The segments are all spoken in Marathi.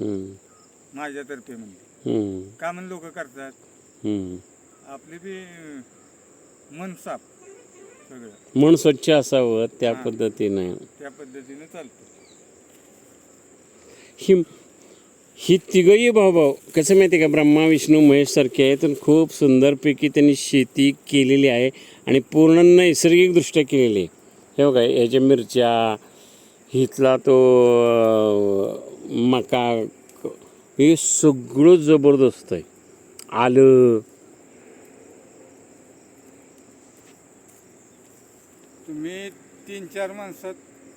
हम्म, माझ्यातर्फे म्हणजे का म्हणून लोक करतात. आपले बी मन साफ सगळं. मन स्वच्छ असावं त्या. पद्धतीने. त्या पद्धतीने चालतं. ही ही तिघही भाऊ कसं माहिती आहे का ब्रह्मा विष्णू महेश सारखे आहेत आणि खूप सुंदरपैकी त्यांनी शेती केलेली आहे आणि पूर्ण नैसर्गिकदृष्ट्या केलेली आहे. हे बघा ह्याच्या मिरच्या इथला तो अं, मका हे सगळं जबरदस्त आहे. आलं. तुम्ही तीन चार माणसात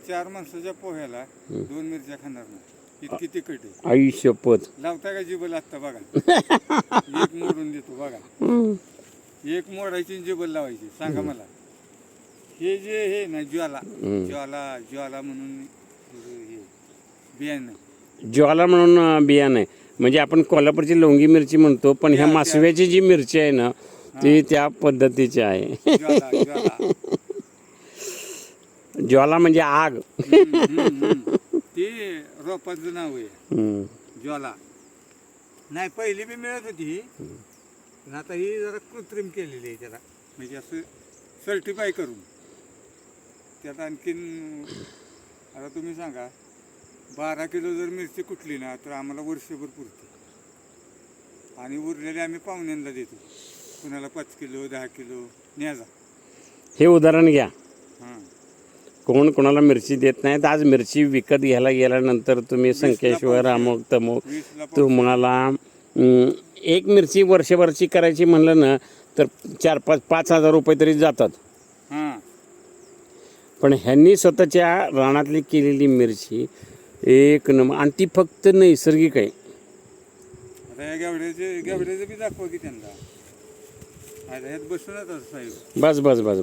चार माणसाच्या पोह्याला दोन मिरच्या खाणार नाही. इतकी तिखट आहे. आई शपथ. लावता का जिबल आत्ता बघा. एक मोडून देतो बघा. एक मोडायची जिबल लावायची. सांगा मला. हे जे हे ना ज्वाला ज्वाला ज्वाला म्हणून हे बियाणं. ज्वाला म्हणून बियाणं आहे. म्हणजे आपण कोल्हापूरची लोंगी मिरची म्हणतो पण ह्या मासव्याची जी मिरची आहे ना ती त्या पद्धतीची आहे. ज्वाला ज्वाला. ज्वाला म्हणजे आग. ते रोपाचं नाव आहे. ज्वाला. नाही पहिली बी मिळत होती पण आता ही जरा कृत्रिम केलेली आहे त्याला. म्हणजे असं सर्टिफाय करून. त्यात आणखीन आता तुम्ही सांगा. बारा किलो जर मिरची कुठली ना तर आम्हाला वर्षभर पुरते. आणि उरलेले आम्ही पाहुण्यांना देतो. कुणाला पाच किलो दहा किलो न्याजा. हे उदाहरण घ्या. हां. कोण कोणाला मिरची देत नाहीत आज मिरची विकत घ्यायला गेल्यानंतर तुम्ही संकेश्वर अमुक तमुक वीसला पाव- तुम्हाला अं, एक मिरची वर्षभरची करायची म्हणलं ना तर चार पाच पाच हजार रुपये तरी जातात. हां. पण ह्यांनी स्वतःच्या रानातली केलेली मिरची एक नंबर. आणि ती फक्त नैसर्गिक आहे. आता या गावड्याचे गावड्याचं बी दाखवा की त्यांना. आता ह्यात बसूनच साहेब. बस बस बस.